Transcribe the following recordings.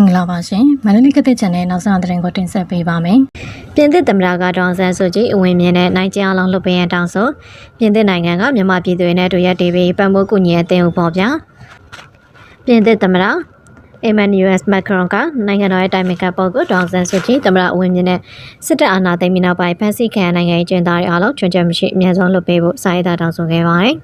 င်္ဂလာပါရှင်မန္တလေးကတဲ့ channel နောက်ဆုံးသတင်းကိုတင်ဆက်ပေးပါမယ်ပြင်သစ်သမ္မတကဒေါအောင်ဆန်းစုကြည်အဝင်မြင်တဲ့နိုင်ကျအောင်လုံးလွတ်ပေးရန်တောင်းဆိုပြင်သစ်နိုင်ငံကမြန်မာပြည်သူတွေနဲ့တွေ့ရတည်ပြီးပံ့ပိုးကူညီအသင်းဥပေါ်ပြပြင်သစ်သမ္မတအီမန်နျူအက်မက်ခရွန်ကနိုင်ငံတော်ရဲ့တိုင်ပင်ခံပုဂ္ဂိုလ်ဒေါအောင်ဆန်းစုကြည်သမ္မတအဝင်မြင်တဲ့စစ်တပ်အာဏာသိမ်းပြီးနောက်ပိုင်းဖမ်းဆီးခံနိုင်ငံရေးကျင်းသားတွေအားလုံးချွန်ချက်မရှိအများဆုံးလွတ်ပေးဖို့စာရေးသားတောင်းဆိုခဲ့ပါတယ်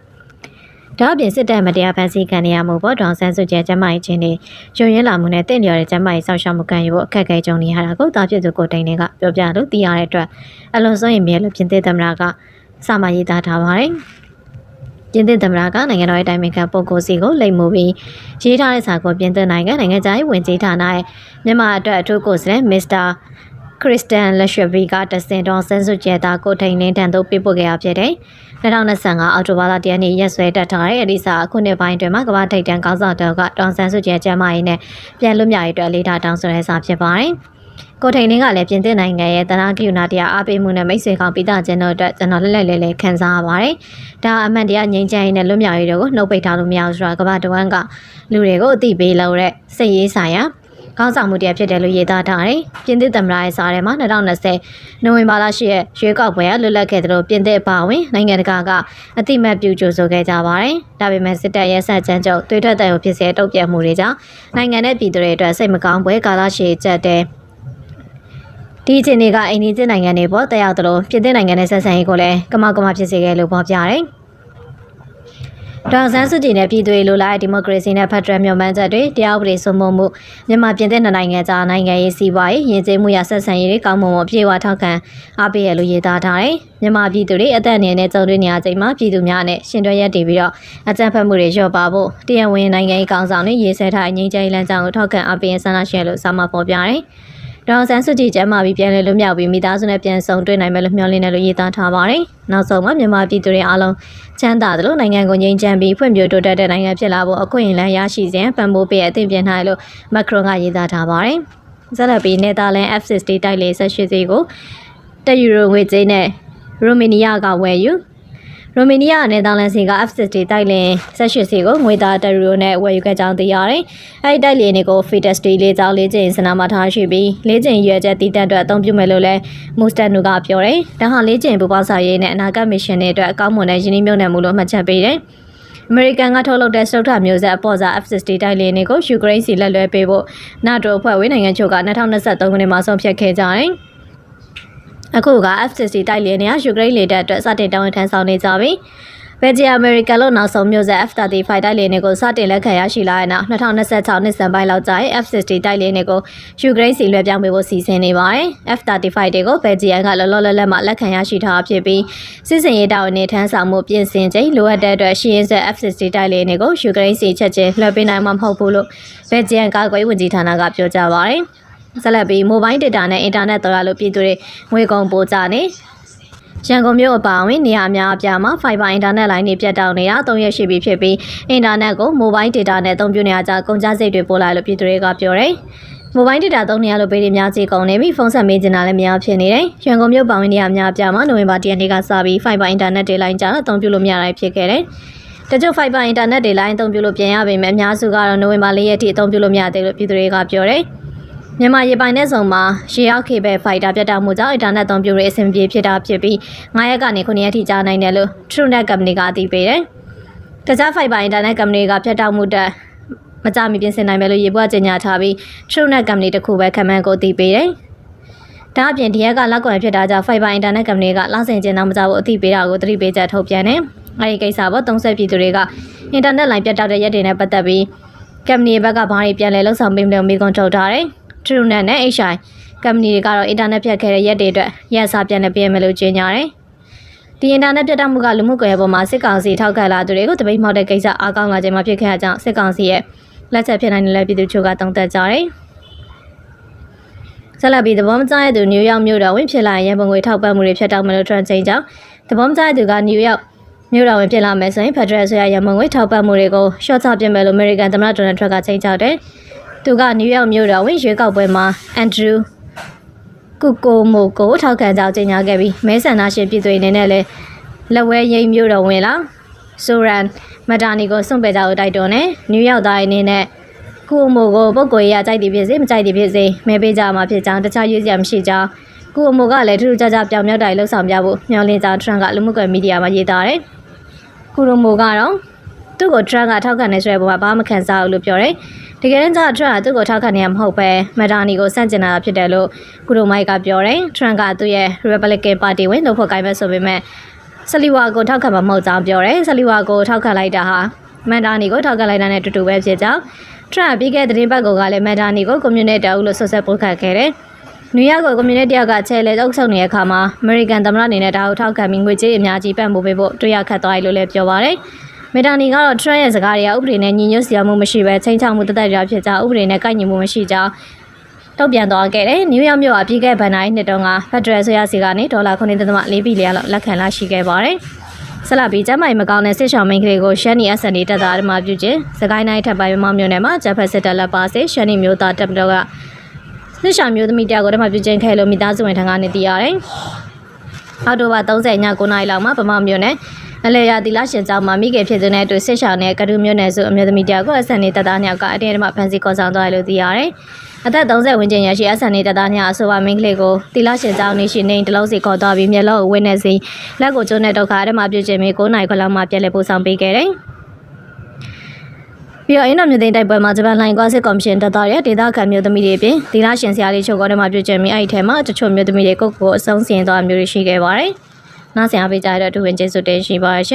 ဒါအပြင်စစ်တပ်မတရားဖမ်းဆီးခံနေရမှုပေါ်ဒေါအောင်ဆန်းစုကြည်ကျမ်းမာရေးချင်းတွေရုံရင်းလာမှုနဲ့တင့်လျော်တဲ့ကျမ်းမာရေးစောင့်ရှောက်မှုခံယူဖို့အခက်အခဲကြုံနေရတာကိုတာဖြစ်သူကိုတိန်တွေကပြောပြလို့သိရတဲ့အတွက်အလွန်စိုးရိမ်မြဲလို့ပြင်သစ်သမ္မတကစာမရေးသားထားပါတယ်။ပြင်သစ်သမ္မတကနိုင်ငံတော်ရဲ့တိုင်ပင်ခံပုဂ္ဂိုလ်စီကိုလိမ်မှုပြီးရေးထားတဲ့စာကိုပြင်သစ်နိုင်ငံနိုင်ငံခြားရေးဝန်ကြီးဌာနရဲ့မြန်မာအတွက်အထူးကိုယ်စားလှယ်မစ္စတာ ခရစ်စတန်လက်ရှ်ဗီကတစင်တော်ဆန်းစုကြဲတာကိုထိန်လင်းတန်တို့ပြပို့ခဲ့ရဖြစ်တယ်။2025အောက်တိုဘာလတရက်နေ့ရက်စွဲတက်ထားတဲ့အဲဒီစာအခုနှစ်ပိုင်းတွင်မှကမ္ဘာထိပ်တန်းကောင်းဆောင်တော်ကတောင်ဆန်းစုကြဲကျမ်းမာရေးနဲ့ပြန်လွတ်မြောက်ရေးအတွက်လေးထားတောင်းဆိုတဲ့စာဖြစ်ပါတယ်။ကိုထိန်လင်းကလည်းပြင်သစ်နိုင်ငံရဲ့တနာကိယူနာတရားအားပေးမှုနဲ့မိတ်ဆွေကောင်းပိတာခြင်းတို့အတွက်ကျွန်တော်လက်လက်လေးလေးခံစားရပါတယ်။ဒါအမှန်တရားငြိမ်းချမ်းရေးနဲ့လွတ်မြောက်ရေးတွေကိုနှုတ်ပိတ်ထားလို့မရဘူးဆိုတာကမ္ဘာတဝန်းကလူတွေကိုအသိပေးလို့တဲ့စိတ်ရေးဆိုင်ရာ ကောင်းဆောင်မှုတရားဖြစ်တယ်လို့ရေးသားထားတယ်။ပြင်သစ်သမ္မတရဲ့စာထဲမှာ2020နိုဝင်ဘာလ10ရက်ရွေးကောက်ပွဲကလွတ်လပ်ခဲ့တယ်လို့ပြင်သစ်အပါအဝင်နိုင်ငံတကာကအတိမတ်ပြုကြိုဆိုခဲ့ကြပါတယ်။ဒါပေမဲ့စစ်တပ်ရဲ့ဆက်ကြမ်းကြုတ်တွေးထွက်တဲ့ဖြစ်စေတုံ့ပြန်မှုတွေကြောင့်နိုင်ငံနဲ့ပြည်သူတွေအတွက်စိတ်မကောင်းပွဲကာလရှည်ကျက်တဲ့ဒီအချိန်တွေကအိန္ဒိယနိုင်ငံတွေပေါ်တက်ရောက်သလိုပြင်သစ်နိုင်ငံနဲ့ဆက်ဆံရေးကိုလည်းကမောက်ကမဖြစ်စေခဲ့လို့ပေါ်ပြတယ်။ ဒေါ်ဆန်းစုကြည်နဲ့ပြည်သူ့လိုလားဒီမိုကရေစီနဲ့ဖက်ဒရယ်မြို့မှန်းချက်တွေတရားဥပဒေစိုးမိုးမှုမြန်မာပြည်တဲ့နိုင်ငံကြားနိုင်ငံရေးစီးပွားရေးယဉ်ကျေးမှုရဆက်ဆံရေးတွေကောင်းမွန်မှုအပြည့်အဝထောက်ခံအားပေးရလို့ရေးသားထားတယ်။မြန်မာပြည်သူတွေအသက်အနေနဲ့ကြုံတွေ့နေရချိန်မှာပြည်သူများနဲ့ရှင်တွဲရက်တည်ပြီးတော့အကြံဖက်မှုတွေလျော့ပါဖို့တရားဝင်နိုင်ငံရေးကောင်ဆောင်တွေရေးဆွဲထားငြိမ်းချမ်းရေးလမ်းကြောင်းကိုထောက်ခံအားပေးရဆန္ဒရှင်လို့စာမဖော်ပြတယ်။ ဒေါ်ဆန်းစုကြည်ကျမ်းမာပြီးပြန်လည်လွတ်မြောက်ပြီးမိသားစုနဲ့ပြန်ဆုံတွေ့နိုင်မယ်လို့မျှော်လင့်တယ်လို့ရေးသားထားပါတယ်။နောက်ဆုံးမှာမြန်မာပြည်သူတွေအားလုံးချမ်းသာသလိုနိုင်ငံကိုငြိမ်းချမ်းပြီးဖွံ့ဖြိုးတိုးတက်တဲ့နိုင်ငံဖြစ်လာဖို့အခွင့်အလမ်းရရှိစဉ်ပံ့ပိုးပေးအသင့်ပြင်ထားလို့မက်ခရွန်ကရေးသားထားပါတယ်။ဇက်လက်ပြီးနယ်သာလန် F60 တိုက်လေဆက်ရှိစီကိုတက်ယူရိုငွေကြေးနဲ့ရိုမေနီးယားကဝယ်ယူ ရိုမေနီးယားနဲ့နယ်သာလန်စီက F60 တိုက်လင်ဆက်ရှိစီကိုငွေသားတရူနဲ့ဝယ်ယူခဲ့ကြောင်းသိရတယ်။အဲဒီတိုက်လင်တွေကို Fides Day လေးကြောင်းလေးကျင်းစနာမှာထားရှိပြီးလေးကျင်းရွယ်ချက်တည်တတ်အတွက်အသုံးပြုမယ်လို့လည်းမူစတန်နူကပြောတယ်။ဒါဟာလေးကျင်းပူပေါင်းစာရေးနဲ့အနာဂတ်မစ်ရှင်တွေအတွက်အကောင်းမွန်တဲ့ယင်းနှိမ့်မြုပ်နှံမှုလို့မှတ်ချက်ပေးတယ်။ American ကထုတ်လုပ်တဲ့စတုထမျိုးဆက်အပေါ်စာ F60 တိုက်လေတွေကိုယူကရိန်းစီလက်လွဲပေးဖို့နာတိုအဖွဲ့ဝင်နိုင်ငံချုပ်က2023ခုနှစ်မှာဆုံးဖြတ်ခဲ့ကြတယ်။ အခုက F60 တိုက်လေတွေကယူကရိန်းလေတပ်အတွက်စတင်တောင်းဝန်ထမ်းဆောင်နေကြပြီ။ဘယ်ဂျီအမေရိကန်လို့နောက်ဆုံးမျိုးဆက် F35 တိုက်လေတွေကိုစတင်လက်ခံရရှိလာတဲ့နောက်2026နှစ်စံပိုင်းလောက်ကျရင် F60 တိုက်လေတွေကိုယူကရိန်းစီလွှဲပြောင်းပေးဖို့စီစဉ်နေပါတယ်။ F35 တွေကိုဘယ်ဂျီကလောလောလတ်လတ်မှလက်ခံရရှိထားဖြစ်ပြီးစစ်စင်ရေးတာဝန်နဲ့ထမ်းဆောင်မှုပြင်ဆင်ချိန်လိုအပ်တဲ့အတွက်ရှီရင်ဆက် F60 တိုက်လေတွေကိုယူကရိန်းစီချက်ချင်းလွှဲပေးနိုင်မှာမဟုတ်ဘူးလို့ဘယ်ဂျီကာကွယ်ဝင်ကြီးဌာနကပြောကြားပါတယ်။ ဆက်လက်ပြီး mobile data နဲ့ internet တော်ရလို့ပြည်သူတွေငွေကုန်ပို့ကြနေရန်ကုန်မြို့အပါအဝင်နေရာအများအပြားမှာ fiber internet line တွေပြတ်တောက်နေတာ၃ရက်ရှိပြီဖြစ်ပြီး internet ကို mobile data နဲ့အသုံးပြုနေရကြကုန်ကျစရိတ်တွေပို့လိုက်လို့ပြည်သူတွေကပြောတယ်။ mobile data သုံးနေရလို့ပေးတွေများကြီးကုန်နေပြီဖုန်းဆက်မေးချင်တာလည်းများဖြစ်နေတယ်။ရန်ကုန်မြို့ပါဝင်နေရာအများအပြားမှာနိုဝင်ဘာ10ရက်နေ့ကစပြီး fiber internet တွေလိုင်းကြတော့အသုံးပြုလို့မရနိုင်ဖြစ်ခဲ့တယ်။တချို့ fiber internet တွေလိုင်းအသုံးပြုလို့ပြန်ရပေမဲ့အများစုကတော့နိုဝင်ဘာ၄ရက်ထိအသုံးပြုလို့မရသေးလို့ပြည်သူတွေကပြောတယ်။ မြန်မာရေပိုင်တဲ့ဆောင်မှာရေရောက်ခေဘဲဖိုက်တာပြတ်တောက်မှုကြောင့်အင်တာနက်သုံးပြုရေးအဆင်ပြေဖြစ်တာဖြစ်ပြီး9ရက်ကနေ9ရက်ထိကြာနိုင်တယ်လို့ TrueNet Company ကအသိပေးတယ်။တခြား Fiber Internet Company ကဖြတ်တောက်မှုတက်မကြမီပြင်ဆင်နိုင်မယ်လို့ရေပွားကြေညာထားပြီး TrueNet Company တခုပဲခံမှန်းကိုအသိပေးတယ်။ဒါအပြင်ဒီရက်ကလက်ကွန်ဖြစ်တာကြောင့် Fiber Internet Company ကလဆင်ကျင်းတော့မကြဘူးအသိပေးတာကိုသတိပေးချက်ထုတ်ပြန်တယ်။အဲဒီကိစ္စပေါ်30ပြည်သူတွေကအင်တာနက်လိုင်းပြတ်တောက်တဲ့ရက်တွေနဲ့ပတ်သက်ပြီးကမ္ပဏီဘက်ကဘာတွေပြန်လဲလှုပ်ဆောင်ပေးမလို့မိကွန်ထုတ်ထားတယ်။ TrueNet နဲ့ HI ကုမ္ပဏီတွေကတော့အင်တာနက်ဖြတ်ခဲ့တဲ့ရက်တွေအတွက်ရက်စာပြန်လည်ပေးမယ်လို့ကြေညာတယ်။ဒီအင်တာနက်ပြတ်တောက်မှုကလူမှုကွန်ရက်ပေါ်မှာစစ်ကောင်စီထောက်ခံလာသူတွေကိုတပိတ်မှောက်တဲ့ကိစ္စအားကောင်းလာခြင်းမှာဖြစ်ခဲ့ကြောင်းစစ်ကောင်စီရဲ့လက်ချက်ဖြစ်နိုင်တဲ့ပြည်သူချို့ကတုံ့တက်ကြတယ်။ဆက်လက်ပြီးသဘောမကျတဲ့သူနယူးယောက်မြို့တော်ဝင်ဖြစ်လာရင်ရန်ပုံငွေထောက်ပံ့မှုတွေဖြတ်တောက်မယ်လို့ထရန်ချိန်ကြောင်းသဘောမကျတဲ့သူကနယူးယောက်မြို့တော်ဝင်ဖြစ်လာမယ်ဆိုရင်ဖက်ဒရယ်ဆိုရရန်ပုံငွေထောက်ပံ့မှုတွေကိုရှော့ချပြမယ်လို့အမေရိကန်သမ္မတဒေါ်နယ်ထရန့်ကချိန်ချောက်တယ်။ သူကနယူးယောက်မြို့တော်ဝင်ရွေးကောက်ပွဲမှာအန်ဒရူးကုကိုမိုကိုထောက်ခံကြောင်းကြေညာခဲ့ပြီးမဲဆန္ဒရှင်ပြည်သူတွေအနေနဲ့လည်းလက်ဝဲရိပ်မြို့တော်ဝင်လာဆိုရန်မဒါနီကိုစွန့်ပယ်ကြဖို့တိုက်တွန်းတယ်နယူးယောက်သားအနေနဲ့ကိုအမိုကိုပုတ်ကိုရကြိုက်သည်ဖြစ်စေမကြိုက်သည်ဖြစ်စေမဲပေးကြမှာဖြစ်ကြောင်းတခြားရွေးစရာမရှိကြောင်းကိုအမိုကလည်းထူးထူးခြားခြားပြောင်မြောက်တိုင်လှုပ်ဆောင်ပြဖို့မျှော်လင့်ကြောင်းထရန့်ကလူမှုကွန်မီဒီယာမှာရေးသားတယ်။ကိုရိုမိုကတော့ သူ့ကိုထရန့်ကထောက်ခံနေဆိုတဲ့ပုံမှာဘာမှမခံစားဘူးလို့ပြောတယ်။တကယ်တမ်းကျထရန့်ကသူ့ကိုထောက်ခံနေရမဟုတ်ပဲမက်ဒါနီကိုစန့်ကျင်တာဖြစ်တယ်လို့ကိုရိုမိုက်ကပြောတယ်။ထရန့်ကသူ့ရဲ့ Republican Party ဝင်လို့ဖို့ကိုင်မဲ့ဆိုပေမဲ့ဆလီဝါကိုထောက်ခံမှာမဟုတ်ကြောင်းပြောတယ်။ဆလီဝါကိုထောက်ခံလိုက်တာဟာမန်ဒါနီကိုထောက်ခံလိုက်တာနဲ့တူတူပဲဖြစ်ကြောင်းထရန့်ပြီးခဲ့တဲ့သတင်းပတ်ကလည်းမန်ဒါနီကိုကွန်မြူနတီတောက်လို့ဆွဆွဲပို့ခတ်ခဲ့တယ်။နယူးယောက်ကိုကွန်မြူနတီကချဲလေအုပ်ချုပ်နေတဲ့အခါမှာအမေရိကန်သမ္မတအနေနဲ့ဒါကိုထောက်ခံပြီးငွေကြေးအများကြီးပံ့ပိုးပေးဖို့တွေ့ရခတ်သွားတယ်လို့လည်းပြောပါတယ်။ မက်ဒါနီကတော့ထရန့်ရဲ့စကားတွေကဥပဒေနဲ့ညီညွတ်စရာမှုမရှိဘဲချိန်ချောက်မှုတသက်ကြဖြစ်ကြောင်းဥပဒေနဲ့ကိုက်ညီမှုမရှိကြောင်းတုံ့ပြန်သွားခဲ့တယ်။နယူးယောက်မြို့အပြည်ကဘန်နိုင်နှစ်တုန်းကဖက်ဒရယ်ဆိုရစီကနေဒေါ်လာ9.4ဘီလီယံလောက်လက်ခံလာရှိခဲ့ပါတယ်။ဆလာဘီကျမ်းမိုင်မကောင်းတဲ့စစ်ရှောင်းမိန်းကလေးကိုရှန်နီအက်ဆန်ဒီတက်တာအဓမ္မပြုခြင်းစကိုင်းတိုင်းထပ်ပိုင်းမမောင်မြို့နယ်မှာဂျပန်စစ်တပ်လက်ပါစေရှန်နီမျိုးသားတပ်မတော်ကစစ်ရှောင်းမျိုးသမီးတယောက်ကိုဓမ္မပြုခြင်းခဲ့လို့မိသားစုဝင်ထံကနေသိရတယ်။အောက်တိုဘာ30ည9နာရီလောက်မှာဗမာမြို့နယ် အလေယာတီလာရှင်ကျောင်းမှာမိခင်ဖြစ်သူနဲ့အတူစစ်ရှောင်းနဲ့ကတူမျိုးနယ်စုအမျိုးသမီးတယောက်ကိုအဆန်နေတပ်သားညောက်ကအတင်းအဓမ္မဖမ်းဆီးခေါ်ဆောင်သွားတယ်လို့သိရတယ်။အသက်30ဝန်းကျင်ရရှိအဆန်နေတပ်သားညအဆိုပါမိန်းကလေးကိုတီလာရှင်ကျောင်းနေရှိနေတလုံးစီခေါ်သွားပြီးမျက်လုံးကိုဝင်းနေစီလက်ကိုကျုံးတဲ့ဒုက္ခအဓမ္မပြုခြင်းမျိုး9နာရီခွဲလောက်မှပြန်လည်ပို့ဆောင်ပေးခဲ့တယ်။ပြီးတော့အင်းတော်မြို့သိမ်းတိုက်ပွဲမှာဂျပန်လိုင်းကွာစစ်ကော်မရှင်တက်သားရဲ့ဒေသခံမျိုးသမီးတွေအပြင်ဒီလာရှင်ဆရာလေးချုပ်ကောဓမ္မပြုခြင်းမျိုးအဲ့ဒီထဲမှာတချို့မျိုးသမီးတွေကိုကိုယ်ကိုအဆုံးစီရင်သွားမျိုးတွေရှိခဲ့ပါတယ်။ နားဆင်အားပေးကြတဲ့အတွက်ဒုဝင်ကျေးဇူးတင်ရှိပါရှင်